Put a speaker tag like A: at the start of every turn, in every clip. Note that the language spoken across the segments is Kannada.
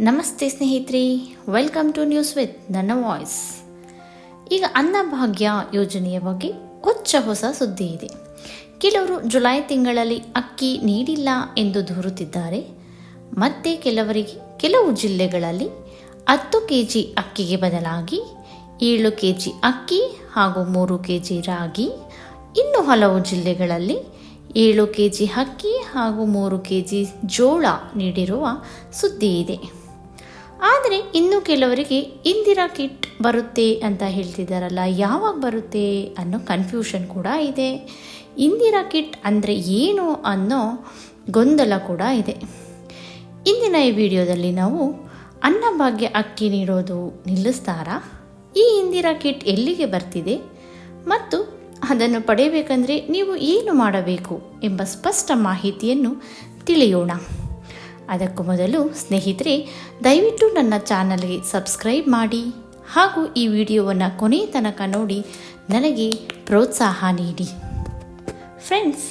A: ನಮಸ್ತೆ ಸ್ನೇಹಿತರೆ ವೆಲ್ಕಮ್ ಟು ನ್ಯೂಸ್ ವಿತ್ ನನ್ನ ವಾಯ್ಸ್ ಈಗ ಅನ್ನಭಾಗ್ಯ ಯೋಜನೆಯ ಬಗ್ಗೆ ಹೊಚ್ಚ ಹೊಸ ಸುದ್ದಿ ಇದೆ. ಕೆಲವರು ಜುಲೈ ತಿಂಗಳಲ್ಲಿ ಅಕ್ಕಿ ನೀಡಿಲ್ಲ ಎಂದು ದೂರುತ್ತಿದ್ದಾರೆ. ಮತ್ತೆ ಕೆಲವರಿಗೆ ಕೆಲವು ಜಿಲ್ಲೆಗಳಲ್ಲಿ ಹತ್ತು ಕೆ ಜಿ ಅಕ್ಕಿಗೆ ಬದಲಾಗಿ ಏಳು ಕೆ ಜಿ ಅಕ್ಕಿ ಹಾಗೂ ಮೂರು ಕೆ ಜಿ ರಾಗಿ, ಇನ್ನು ಹಲವು ಜಿಲ್ಲೆಗಳಲ್ಲಿ ಏಳು ಕೆ ಜಿ ಅಕ್ಕಿ ಹಾಗೂ ಮೂರು ಕೆ ಜಿ ಜೋಳ ನೀಡಿರುವ ಸುದ್ದಿ ಇದೆ. ಆದರೆ ಇನ್ನು ಕೆಲವರಿಗೆ ಇಂದಿರಾ ಕಿಟ್ ಬರುತ್ತೆ ಅಂತ ಹೇಳ್ತಿದ್ದಾರಲ್ಲ ಯಾವಾಗ ಬರುತ್ತೆ ಅನ್ನೋ ಕನ್ಫ್ಯೂಷನ್ ಕೂಡ ಇದೆ. ಇಂದಿರಾ ಕಿಟ್ ಅಂದರೆ ಏನು ಅನ್ನೋ ಗೊಂದಲ ಕೂಡ ಇದೆ. ಇಂದಿನ ಈ ವಿಡಿಯೋದಲ್ಲಿ ನಾವು ಅನ್ನಭಾಗ್ಯ ಅಕ್ಕಿ ನೀಡೋದು ನಿಲ್ಲಿಸ್ತಾರಾ. ಈ ಇಂದಿರಾ ಕಿಟ್ ಎಲ್ಲಿಗೆ ಬರ್ತಿದೆ ಮತ್ತು ಅದನ್ನು ಪಡೆಯಬೇಕಂದ್ರೆ ನೀವು ಏನು ಮಾಡಬೇಕು ಎಂಬ ಸ್ಪಷ್ಟ ಮಾಹಿತಿಯನ್ನು ತಿಳಿಯೋಣ. ಅದಕ್ಕೂ ಮೊದಲು ಸ್ನೇಹಿತರೆ, ದಯವಿಟ್ಟು ನನ್ನ ಚಾನಲ್ಗೆ ಸಬ್ಸ್ಕ್ರೈಬ್ ಮಾಡಿ ಹಾಗೂ ಈ ವಿಡಿಯೋವನ್ನು ಕೊನೆಯ ತನಕ ನೋಡಿ ನನಗೆ ಪ್ರೋತ್ಸಾಹ ನೀಡಿ. ಫ್ರೆಂಡ್ಸ್,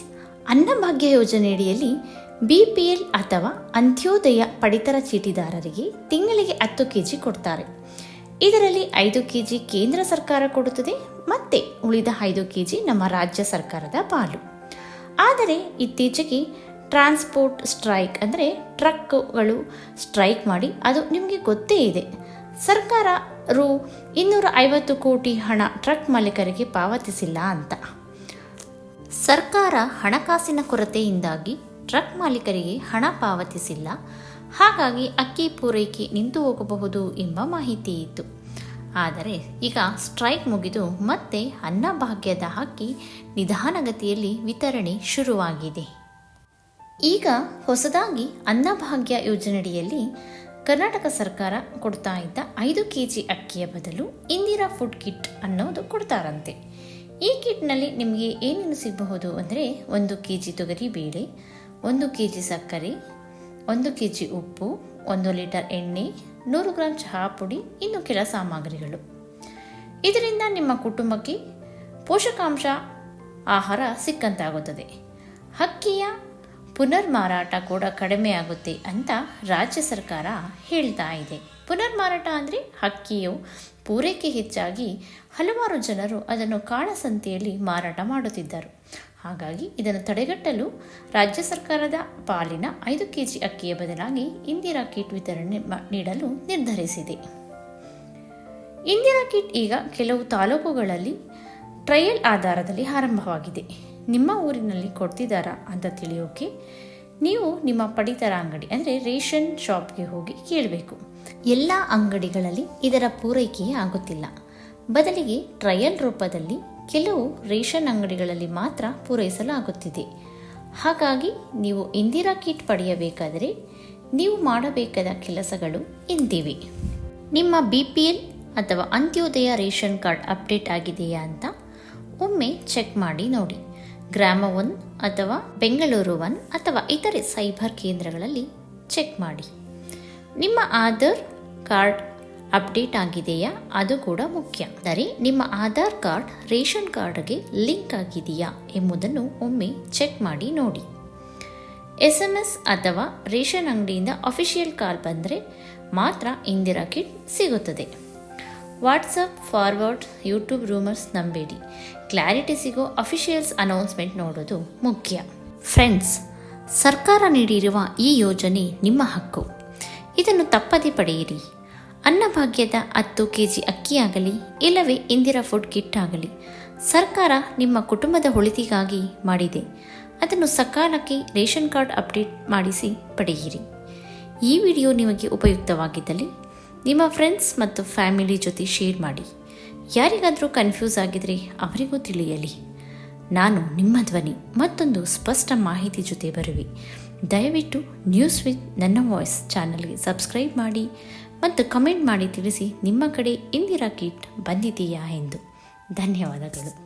A: ಅನ್ನಭಾಗ್ಯ ಯೋಜನೆಯಡಿಯಲ್ಲಿ ಬಿ ಪಿ ಎಲ್ ಅಥವಾ ಅಂತ್ಯೋದಯ ಪಡಿತರ ಚೀಟಿದಾರರಿಗೆ ತಿಂಗಳಿಗೆ ಹತ್ತು ಕೆ ಜಿ ಕೊಡ್ತಾರೆ. ಇದರಲ್ಲಿ ಐದು ಕೆ ಜಿ ಕೇಂದ್ರ ಸರ್ಕಾರ ಕೊಡುತ್ತದೆ ಮತ್ತೆ ಉಳಿದ ಐದು ಕೆ ಜಿ ನಮ್ಮ ರಾಜ್ಯ ಸರ್ಕಾರದ ಪಾಲು. ಆದರೆ ಇತ್ತೀಚೆಗೆ ಟ್ರಾನ್ಸ್ಪೋರ್ಟ್ ಸ್ಟ್ರೈಕ್ ಅಂದರೆ ಟ್ರಕ್ಗಳು ಸ್ಟ್ರೈಕ್ ಮಾಡಿ ಅದು ನಿಮಗೆ ಗೊತ್ತೇ ಇದೆ. ಸರ್ಕಾರ ರು ಇನ್ನೂರ ಐವತ್ತು ಕೋಟಿ ಹಣ ಟ್ರಕ್ ಮಾಲೀಕರಿಗೆ ಪಾವತಿಸಿಲ್ಲ ಅಂತ. ಸರ್ಕಾರ ಹಣಕಾಸಿನ ಕೊರತೆಯಿಂದಾಗಿ ಟ್ರಕ್ ಮಾಲೀಕರಿಗೆ ಹಣ ಪಾವತಿಸಿಲ್ಲ. ಹಾಗಾಗಿ ಅಕ್ಕಿ ಪೂರೈಕೆ ನಿಂತು ಹೋಗಬಹುದು ಎಂಬ ಮಾಹಿತಿ ಇತ್ತು. ಆದರೆ ಈಗ ಸ್ಟ್ರೈಕ್ ಮುಗಿದು ಮತ್ತೆ ಅನ್ನಭಾಗ್ಯದ ಅಕ್ಕಿ ನಿಧಾನಗತಿಯಲ್ಲಿ ವಿತರಣೆ ಶುರುವಾಗಿದೆ. ಈಗ ಹೊಸದಾಗಿ ಅನ್ನಭಾಗ್ಯ ಯೋಜನೆಯಡಿಯಲ್ಲಿ ಕರ್ನಾಟಕ ಸರ್ಕಾರ ಕೊಡ್ತಾ ಇದ್ದ ಐದು ಕೆ ಜಿ ಅಕ್ಕಿಯ ಬದಲು ಇಂದಿರಾ ಫುಡ್ ಕಿಟ್ ಅನ್ನೋದು ಕೊಡ್ತಾರಂತೆ. ಈ ಕಿಟ್ನಲ್ಲಿ ನಿಮಗೆ ಏನೇನು ಸಿಗಬಹುದು ಅಂದರೆ ಒಂದು ಕೆ ಜಿ ತೊಗರಿ ಬೇಳೆ, ಒಂದು ಕೆ ಜಿ ಸಕ್ಕರೆ, ಒಂದು ಕೆ ಜಿ ಉಪ್ಪು, ಒಂದು ಲೀಟರ್ ಎಣ್ಣೆ, ನೂರು ಗ್ರಾಂ ಚಹಾ ಪುಡಿ, ಇನ್ನು ಕೆಲ ಸಾಮಗ್ರಿಗಳು. ಇದರಿಂದ ನಿಮ್ಮ ಕುಟುಂಬಕ್ಕೆ ಪೋಷಕಾಂಶ ಆಹಾರ ಸಿಕ್ಕಂತಾಗುತ್ತದೆ. ಅಕ್ಕಿಯ ಪುನರ್ ಮಾರಾಟ ಕೂಡ ಕಡಿಮೆ ಆಗುತ್ತೆ ಅಂತ ರಾಜ್ಯ ಸರ್ಕಾರ ಹೇಳ್ತಾ ಇದೆ. ಪುನರ್ ಮಾರಾಟ ಅಂದರೆ ಅಕ್ಕಿಯು ಪೂರೈಕೆ ಹೆಚ್ಚಾಗಿ ಹಲವಾರು ಜನರು ಅದನ್ನು ಕಾಳಸಂತೆಯಲ್ಲಿ ಮಾರಾಟ ಮಾಡುತ್ತಿದ್ದರು. ಹಾಗಾಗಿ ಇದನ್ನು ತಡೆಗಟ್ಟಲು ರಾಜ್ಯ ಸರ್ಕಾರದ ಪಾಲಿನ ಐದು ಕೆ ಜಿ ಅಕ್ಕಿಯ ಬದಲಾಗಿ ಇಂದಿರಾ ಕಿಟ್ ವಿತರಣೆ ನೀಡಲು ನಿರ್ಧರಿಸಿದೆ. ಇಂದಿರಾ ಕಿಟ್ ಈಗ ಕೆಲವು ತಾಲೂಕುಗಳಲ್ಲಿ ಟ್ರಯಲ್ ಆಧಾರದಲ್ಲಿ ಆರಂಭವಾಗಿದೆ. ನಿಮ್ಮ ಊರಿನಲ್ಲಿ ಕೊಡ್ತಿದ್ದಾರಾ ಅಂತ ತಿಳಿಯೋಕೆ ನೀವು ನಿಮ್ಮ ಪಡಿತರ ಅಂಗಡಿ, ಅಂದರೆ ರೇಷನ್ ಶಾಪ್ಗೆ ಹೋಗಿ ಕೇಳಬೇಕು. ಎಲ್ಲ ಅಂಗಡಿಗಳಲ್ಲಿ ಇದರ ಪೂರೈಕೆ ಆಗುತ್ತಿಲ್ಲ. ಬದಲಿಗೆ ಟ್ರಯಲ್ ರೂಪದಲ್ಲಿ ಕೆಲವು ರೇಷನ್ ಅಂಗಡಿಗಳಲ್ಲಿ ಮಾತ್ರ ಪೂರೈಸಲಾಗುತ್ತಿದೆ. ಹಾಗಾಗಿ ನೀವು ಇಂದಿರಾ ಕಿಟ್ ಪಡೆಯಬೇಕಾದರೆ ನೀವು ಮಾಡಬೇಕಾದ ಕೆಲಸಗಳು ಇಂತಿವೆ ನಿಮ್ಮ ಬಿ ಪಿ ಎಲ್ ಅಥವಾ ಅಂತ್ಯೋದಯ ರೇಷನ್ ಕಾರ್ಡ್ ಅಪ್ಡೇಟ್ ಆಗಿದೆಯಾ ಅಂತ ಒಮ್ಮೆ ಚೆಕ್ ಮಾಡಿ ನೋಡಿ. ಗ್ರಾಮ ಒನ್ ಅಥವಾ ಬೆಂಗಳೂರು ಒನ್ ಅಥವಾ ಇತರೆ ಸೈಬರ್ ಕೇಂದ್ರಗಳಲ್ಲಿ ಚೆಕ್ ಮಾಡಿ. ನಿಮ್ಮ ಆಧಾರ್ ಕಾರ್ಡ್ ಅಪ್ಡೇಟ್ ಆಗಿದೆಯಾ? ಅದು ಕೂಡ ಮುಖ್ಯ. ಅಂದರೆ ನಿಮ್ಮ ಆಧಾರ್ ಕಾರ್ಡ್ ರೇಷನ್ ಕಾರ್ಡ್ಗೆ ಲಿಂಕ್ ಆಗಿದೆಯಾ ಎಂಬುದನ್ನು ಒಮ್ಮೆ ಚೆಕ್ ಮಾಡಿ ನೋಡಿ. ಎಸ್ ಎಂ ಎಸ್ ಅಥವಾ ರೇಷನ್ ಅಂಗಡಿಯಿಂದ ಅಫಿಷಿಯಲ್ ಕಾಲ್ ಬಂದರೆ ಮಾತ್ರ ಇಂದಿರಾ ಕಿಟ್ ಸಿಗುತ್ತದೆ. ವಾಟ್ಸಪ್ ಫಾರ್ವರ್ಡ್ ಯೂಟ್ಯೂಬ್ ರೂಮರ್ಸ್ ನಂಬೇಡಿ. ಕ್ಲಾರಿಟಿ ಸಿಗೋ ಅಫಿಷಿಯಲ್ಸ್ ಅನೌನ್ಸ್ಮೆಂಟ್ ನೋಡೋದು ಮುಖ್ಯ. ಫ್ರೆಂಡ್ಸ್, ಸರ್ಕಾರ ನೀಡಿರುವ ಈ ಯೋಜನೆ ನಿಮ್ಮ ಹಕ್ಕು. ಇದನ್ನು ತಪ್ಪದೆ ಪಡೆಯಿರಿ. ಅನ್ನಭಾಗ್ಯದ ಹತ್ತು ಕೆ ಜಿ ಅಕ್ಕಿಯಾಗಲಿ, ಇಲ್ಲವೇ ಇಂದಿರಾ ಫುಡ್ ಕಿಟ್ ಆಗಲಿ, ಸರ್ಕಾರ ನಿಮ್ಮ ಕುಟುಂಬದ ಒಳಿತಿಗಾಗಿ ಮಾಡಿದೆ. ಅದನ್ನು ಸಕಾಲಕ್ಕೆ ರೇಷನ್ ಕಾರ್ಡ್ ಅಪ್ಡೇಟ್ ಮಾಡಿಸಿ ಪಡೆಯಿರಿ. ಈ ವಿಡಿಯೋ ನಿಮಗೆ ಉಪಯುಕ್ತವಾಗಿದ್ದಲ್ಲಿ ನಿಮ್ಮ ಫ್ರೆಂಡ್ಸ್ ಮತ್ತು ಫ್ಯಾಮಿಲಿ ಜೊತೆ ಶೇರ್ ಮಾಡಿ. ಯಾರಿಗಾದರೂ ಕನ್ಫ್ಯೂಸ್ ಆಗಿದ್ರೆ ಅವರಿಗೂ ತಿಳಿಯಲಿ. ನಾನು ನಿಮ್ಮ ಧ್ವನಿ ಮತ್ತೊಂದು ಸ್ಪಷ್ಟ ಮಾಹಿತಿ ಜೊತೆ ಬರುವೆ. ದಯವಿಟ್ಟು ನ್ಯೂಸ್ ವಿತ್ ನನ್ನ ವಾಯ್ಸ್ ಚಾನಲ್ಗೆ ಸಬ್ಸ್ಕ್ರೈಬ್ ಮಾಡಿ ಮತ್ತು ಕಮೆಂಟ್ ಮಾಡಿ ತಿಳಿಸಿ ನಿಮ್ಮ ಕಡೆ ಇಂದಿರಾ ಕಿಟ್ ಬಂದಿದೆಯಾ ಎಂದು. ಧನ್ಯವಾದಗಳು.